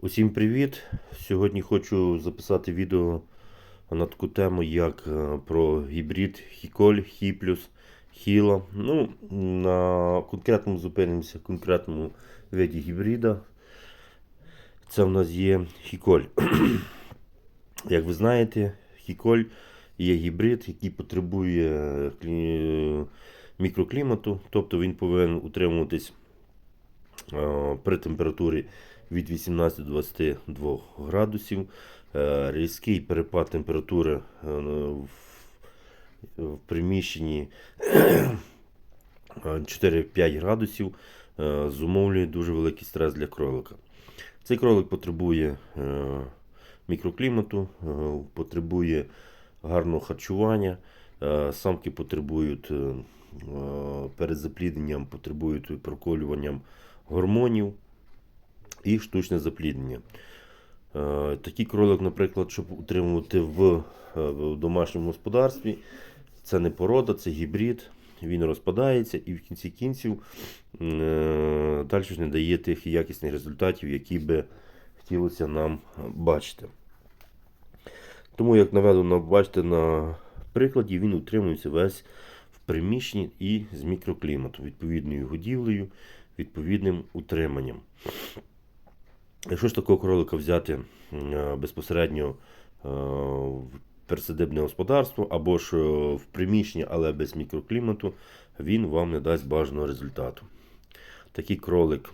Усім привіт! Сьогодні хочу записати відео на таку тему, як е, про гібрид Хіколь, Хіплюс, Хіла. Ну, на конкретному зупинимося, конкретному виді гібрида. Це в нас є Хіколь. Як ви знаєте, Хіколь є гібрид, який потребує мікроклімату, тобто він повинен утримуватись е, при температурі від 18 до 22 градусів. Е, Різкий перепад температури е, в, приміщенні 4-5 градусів е, зумовлює дуже великий стрес для кролика. Цей кролик потребує мікроклімату, потребує гарного харчування. Самки потребують перед заплідненням, потребують проколюванням гормонів і штучне запліднення. Е, Такий кролик, наприклад, щоб утримувати в, е, в домашньому господарстві, це не порода, це гібрид. Він розпадається і в кінці кінців е, далі ж не дає тих якісних результатів, які би хотілося нам бачити. Тому, як наведено, бачите на прикладі, він утримується весь в приміщенні і з мікрокліматом, відповідною годівлею, відповідним утриманням. Якщо ж такого кролика взяти е, безпосередньо е, в присадибне господарство або ж е, в приміщенні, але без мікроклімату, він вам не дасть бажаного результату. Такий кролик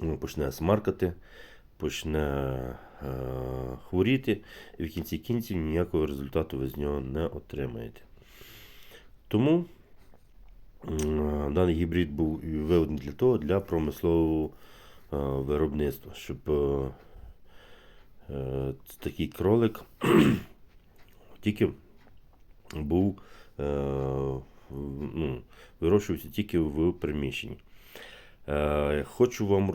ну, почне смаркати, почне хворіти, і в кінці кінців ніякого результату ви з нього не отримаєте. Тому даний гібрид був виведений для того, для промислового виробництва, щоб е, е, такий кролик тільки був е, ну, вирощувався тільки в приміщенні. Е, Хочу вам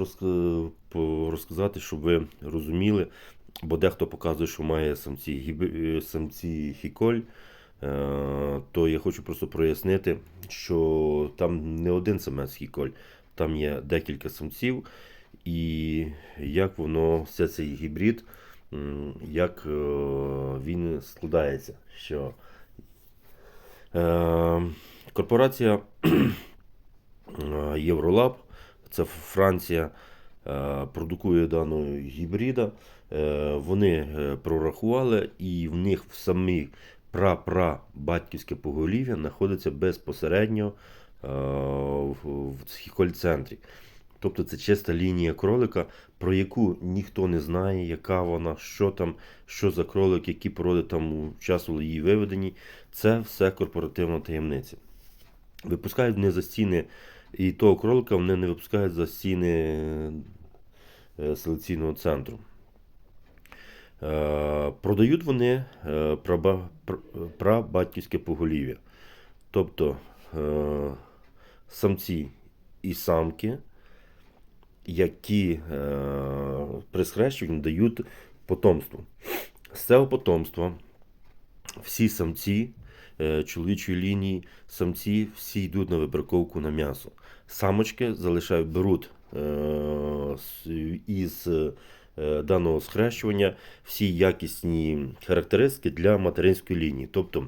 розказати, щоб ви розуміли, бо дехто показує, що має самці, е, самці фіколь. Е, То я хочу просто прояснити, що там не один самець фіколь, там є декілька самців, і як воно, все цей гібрид, як е, він складається. Що е, корпорація е, Євролаб, це Франція, е, продукує даного гібрида. Е, Вони е, прорахували, і в них в самі пра-пра батьківське поголів'я знаходиться безпосередньо е, в, в центрі. Тобто це чиста лінія кролика, про яку ніхто не знає, яка вона, що там, що за кролик, які породи там у часу її виведені. Це все корпоративна таємниця. Випускають вони за стіни і того кролика вони не випускають за стіни е, селекційного центру. Е, Продають вони е, прабатьківське поголів'я. Тобто самці і самки, які е, при схрещуванні дають потомство. З цього потомства всі самці е, чоловічої лінії, самці всі йдуть на вибраковку на м'ясо. Самочки залишають, беруть е, із даного схрещування всі якісні характеристики для материнської лінії. Тобто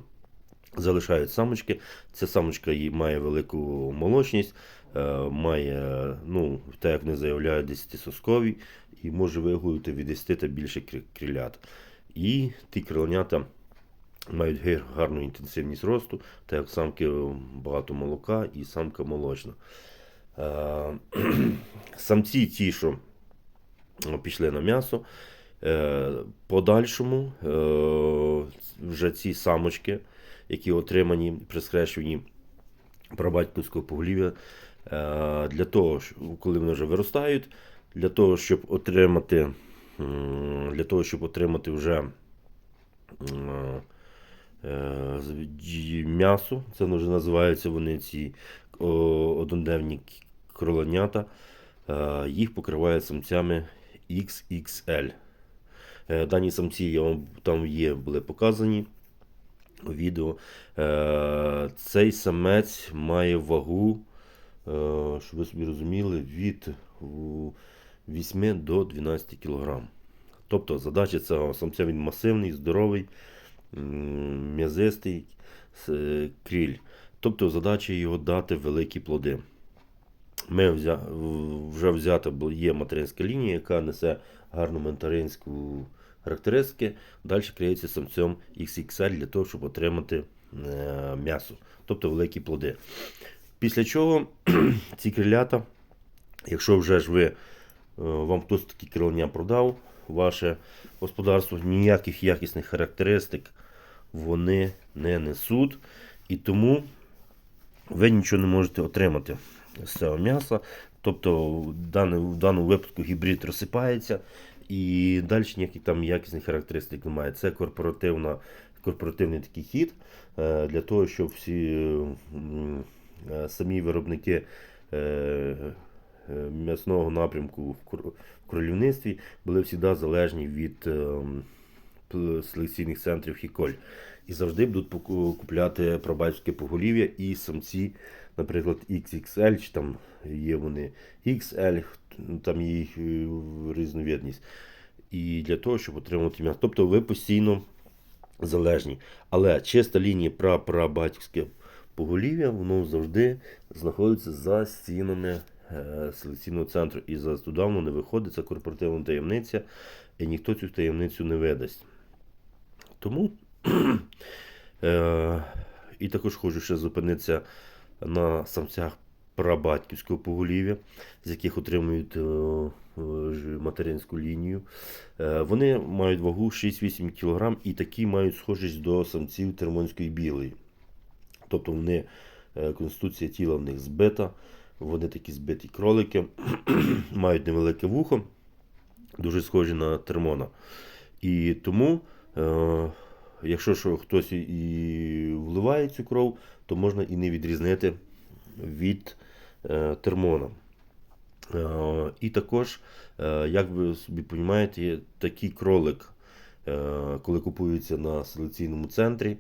залишають самочки. Ця самочка їй має велику молочність, має, ну, так як вони заявляють, 10-соскові і може вигулити від 10 та більше крилят. І ті криленята мають гарну інтенсивність росту, так як самки багато молока і самка молочна. Е, Самці ті, що пішли на м'ясо. Е, Подальшому е, вже ці самочки, які отримані при схрещуванні прабатьківського поголів'я, е, для того, коли вони вже виростають, для того, щоб отримати, для того, щоб отримати вже е, м'ясо, це вже називаються вони ці одноденні к- кроленята, е, їх покривають самцями XXL. Е, Дані самці я вам там є, були показані у відео. Е, Цей самець має вагу, е, щоб ви собі розуміли, від 8 до 12 кг. Тобто задача цього самця він масивний, здоровий, м'язистий е, кріль. Тобто задача його дати великі плоди. Ми взя... вже взята є материнська лінія, яка несе гарну материнську характеристики. Далі криється самцем XXL для того, щоб отримати е, м'ясо, тобто великі плоди. Після чого ці крилята, якщо вже ж ви е, вам хтось такі крилення продав, ваше господарство ніяких якісних характеристик вони не несуть. І тому ви нічого не можете отримати з цього м'яса. Тобто в даному, в даному випадку гібрид розсипається і далі ніяких там якісних характеристик немає. Це корпоративна, корпоративний такий хід е, для того, щоб всі самі виробники е, е, м'ясного напрямку в кор- королівництві були завжди залежні від е, селекційних центрів Хіколь. І завжди будуть купляти пробатське поголів'я і самці, наприклад, XXL, чи там є вони XL, там є їх е, різновідність. І для того, щоб отримати м'ясо. Тобто ви постійно залежні. Але чиста лінія прапрабатське поголів'я, воно завжди знаходиться за стінами е, селекційного центру. І за туди не виходить, це корпоративна таємниця, і ніхто цю таємницю не видасть. Тому е, і також хочу ще зупинитися на самцях прабатьківського поголів'я, з яких отримують е, материнську лінію. Вони мають вагу 6-8 кг і такі мають схожість до самців термонської білої. Тобто вони, е, конституція тіла в них збита, вони такі збиті кролики, мають невелике вухо, дуже схожі на термона. І тому, е, якщо що хтось і- вливає цю кров, то можна і не відрізнити від е, термона. Е, і також, е, як ви собі розумієте, такий кролик, е, коли купується на селекційному центрі,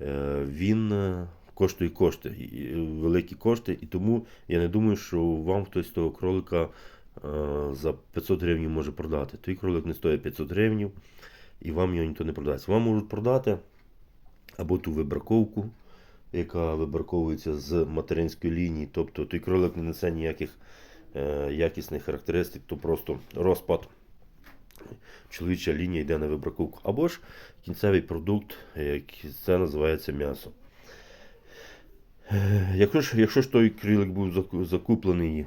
він е, коштує кошти, великі кошти, і тому я не думаю, що вам хтось того кролика е, за 500 гривень може продати. Той кролик не стоїть 500 гривень, і вам його ніхто не продасть. Вам можуть продати або ту вибраковку, яка вибраковується з материнської лінії, тобто той кролик не несе ніяких е, якісних характеристик, то просто розпад. Чоловіча лінія йде на вибраковку. Або ж кінцевий продукт, як це називається м'ясо. Е, Якщо ж, якщо ж той крилик був закуплений, е,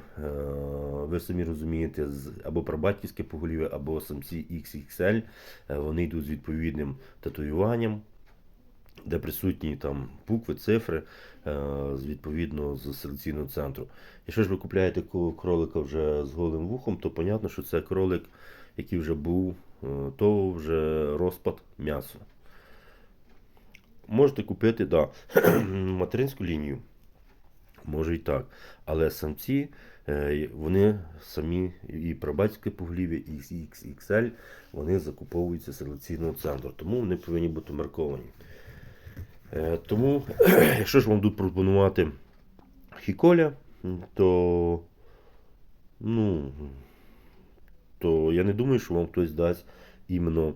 ви самі розумієте, або прабатьківське поголів'я, або самці XXL, е, вони йдуть з відповідним татуюванням, де присутні там букви, цифри, е, відповідно з селекційного центру. Якщо ж ви купляєте кролика вже з голим вухом, то понятно, що це кролик, який вже був, е, то вже розпад м'яса. Можете купити, да, материнську лінію. Може і так. Але самці, е, вони самі і прабатське поголів'я, і XXL, вони закуповуються селекційного центру. Тому вони повинні бути марковані. Е, Тому, якщо ж вам будуть пропонувати хіколя, то, ну, то я не думаю, що вам хтось дасть іменно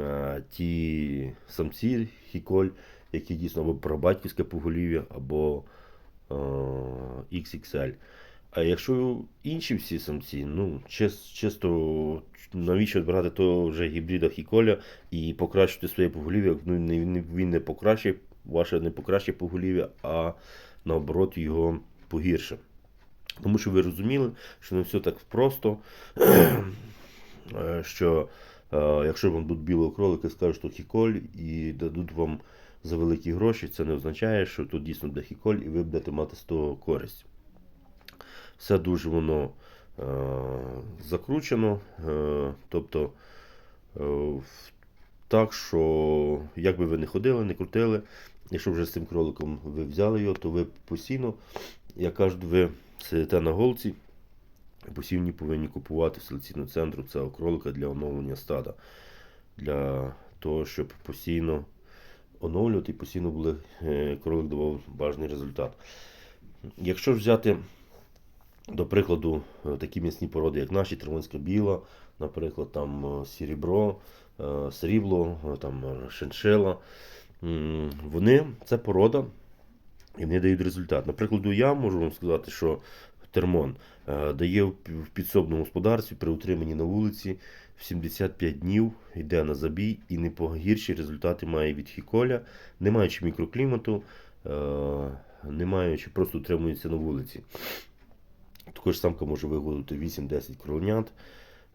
е, ті самці хіколь, які дійсно або прабатьківське поголів'я, або е, XXL. А якщо інші всі самці, ну, чис- чисто навіщо брати того вже гібрида хіколя і покращити своє поголів'я, ну, він не покращить, ваше не покращить поголів'я, а наоборот його погірше. Тому що ви розуміли, що не все так просто, е, що е, якщо вам дадуть білого кролика, скажуть, що хіколь, і дадуть вам за великі гроші, це не означає, що тут дійсно буде хіколь, і ви будете мати з того користь. Все дуже воно е, закручено. Е, тобто, е, так що, як би ви не ходили, не крутили, якщо вже з цим кроликом ви взяли його, то ви постійно, як кажуть, ви сидите на голці, і постійно повинні купувати в селекційному центру цього кролика для оновлення стада. Для того, щоб постійно оновлювати і постійно були, е, кролик давав бажаний результат. Якщо ж взяти До прикладу, е, такі м'ясні породи, як наші, Тримонська біла, наприклад, там е, сірібро, срібло, там шиншила. Вони це порода, і вони дають результат. Наприклад, я можу вам сказати, що термон е, дає в підсобному господарстві при утриманні на вулиці в 75 днів йде на забій і не погірші результати має від хіколя, не маючи мікроклімату, е, не маючи, просто утримується на вулиці. Також самка може вигодувати 8-10 кроленят,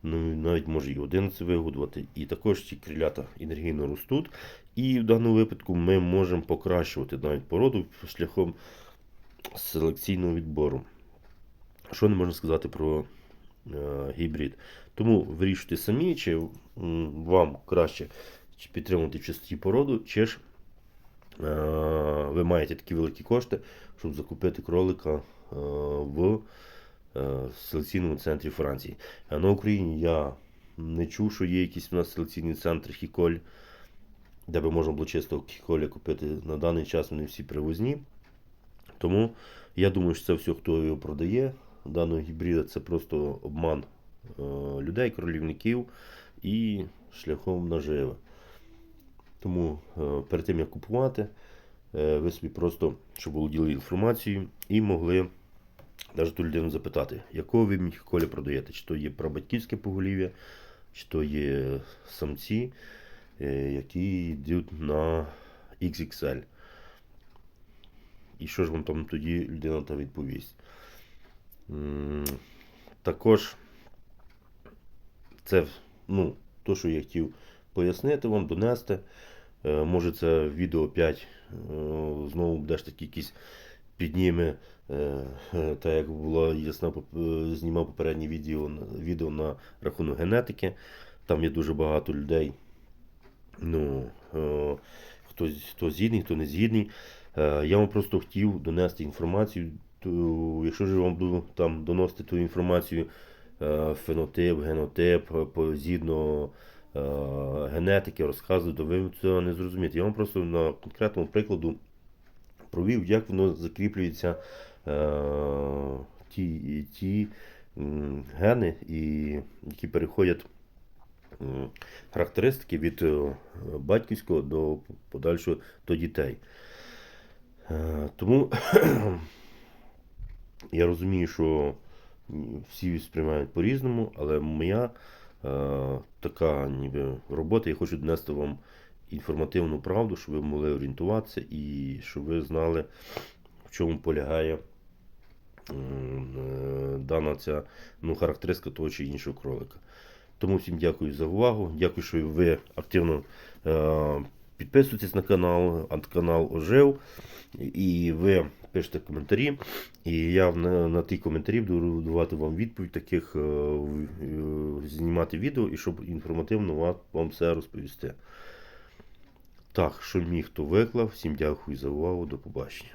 ну навіть може і 11 вигодувати. І також ці крилята енергійно ростуть. І в даному випадку ми можемо покращувати навіть породу шляхом селекційного відбору. Що не можна сказати про е, гібрид? Тому вирішуйте самі, чи вам краще підтримувати в породу, чи ж е, ви маєте такі великі кошти, щоб закупити кролика е, в е, селекційному центрі Франції. А на Україні я не чув, що є якісь у нас селекційні центри Хіколь, де би можна було чисто Хіколя купити. На даний час вони всі привозні. Тому я думаю, що це все, хто його продає. Даного гібрида це просто обман е, людей, кролівників і шляхом наживи. Тому е, перед тим як купувати, ви собі просто щоб володіли інформацією і могли навіть ту людину запитати, якого ви міхколі продаєте, чи то є прабатьківське поголів'я, чи то є самці, е, які йдуть на XXL. І що ж вам там тоді людина та відповість? Також це ну, то, що я хотів пояснити вам, донести. Е, Може, це відео 5 знову буде ж таки якісь підніме, е, е, так як було ясно, е, знімав попереднє відео, відео на рахунок генетики. Там є дуже багато людей. Ну, хто, хто згідний, хто не згідний. Я вам просто хотів донести інформацію. Якщо ж вам буду там доносити ту інформацію, фенотип, генотип, згідно генетики, розказую, то ви цього не зрозумієте. Я вам просто на конкретному прикладу провів, як воно закріплюється е, ті, ті гени, і, які переходять характеристики від е, батьківського до подальшого до дітей. Е, Тому я розумію, що всі сприймають по-різному, але моя така ніби робота, я хочу донести вам інформативну правду, щоб ви могли орієнтуватися і щоб ви знали, в чому полягає е, дана ця ну, характеристика того чи іншого кролика. Тому всім дякую за увагу. Дякую, що ви активно е, підписуєтесь на канал, канал ожив. І ви пишете коментарі. І я на, на ті коментарі буду давати вам відповідь, таких е, е, знімати відео, і щоб інформативно вам все розповісти. Так, що міг, то виклав. Всім дякую за увагу. До побачення.